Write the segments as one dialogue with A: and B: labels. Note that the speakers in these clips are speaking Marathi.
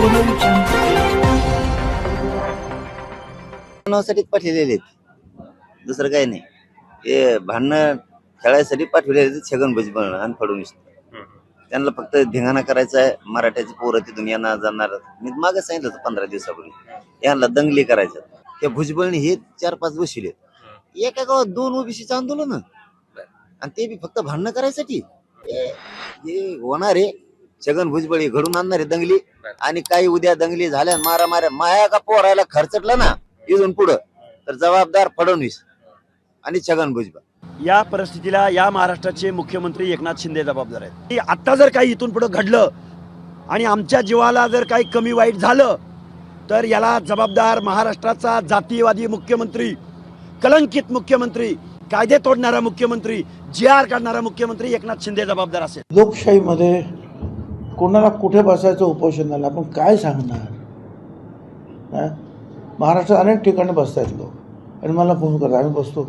A: Audio
B: पाठवलेले आहेत. दुसरं काही नाही. ते भांडणं खेळायसाठी पाठवलेले आहेत छगन भुजबळ आणि फडणवीस. त्यांना फक्त धिंगाणा करायचा आहे. मराठ्याची पोरं तिथून येणार जाणार. मी मागे सांगितलं होतं पंधरा दिवसापूर्वी. यांना दंगली करायच्या त्या भुजबळने हे चार पाच बसविले एका गावात दोन ओबीसीचं आंदोलन आणि ते बी फक्त भांडणं करायसाठी. हे होणार आहे. छगन भुजबळ हे घडून आणणार आहे दंगली. आणि काही उद्या दंगली झाल्या मारा माऱ्या माया का पोरायला खर्चटलं ना? इथून पुढं. तर जबाबदार फडणवीस आणि छगन भुजबळ.
C: या परिस्थितीला या महाराष्ट्राचे मुख्यमंत्री एकनाथ शिंदे जबाबदार आहेत. की आत्ता जर काही इथून पुढे घडलं आणि आमच्या जीवाला जर काही कमी वाईट झालं तर याला जबाबदार महाराष्ट्राचा जातीयवादी मुख्यमंत्री कलंकित मुख्यमंत्री कायदे तोडणारा मुख्यमंत्री जी आर काढणारा मुख्यमंत्री एकनाथ शिंदे जबाबदार असेल.
D: लोकशाहीमध्ये कोणाला कुठे बसायचं उपोषणाला आपण काय सांगणार? महाराष्ट्रात अनेक ठिकाणी बसतायत लोक. आणि मला फोन करतात आम्ही बसतो.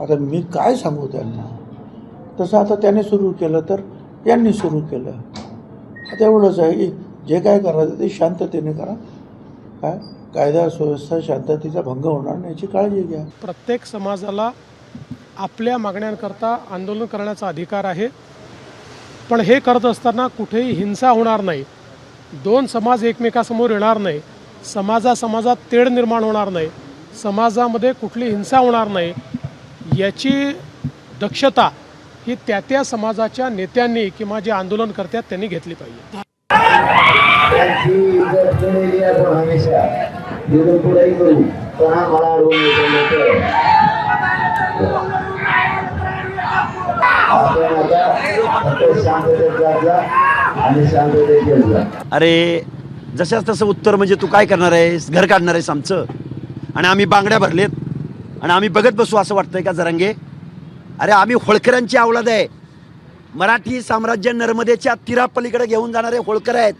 D: आता मी काय सांगू त्यांना? तसं आता त्याने सुरू केलं तर यांनी सुरू केलं. आता एवढंच आहे की जे काय करायचं ते शांततेने करा. काय कायदा सुव्यवस्था शांततेचा भंग होणार नाही याची काळजी घ्या.
E: प्रत्येक समाजाला आपल्या मागण्यांकरता आंदोलन करण्याचा अधिकार आहे. पण हे करत असताना कुठेही हिंसा होणार नाही. दोन समाज एकमेकासमोर येणार नाही. समाजा समाजात तेढ निर्माण होणार नाही. समाजामध्ये कुठली हिंसा होणार नाही. याची दक्षता ही त्या त्या समाजाच्या नेत्यांनी किंवा जे आंदोलन करतात त्यांनी घेतली पाहिजे.
F: हमेशा
C: अरे जशाच तसं उत्तर म्हणजे तू काय करणार आहेस? घर काढणार आहेस आमचं. आणि आम्ही बांगड्या भरलेत. आणि आम्ही बघत बसू असं वाटतंय का जरांगे? अरे आम्ही होळकरांची आवलाद आहे. मराठी साम्राज्य नर्मदेच्या तीरापलीकडे घेऊन जाणारे होळकर आहेत.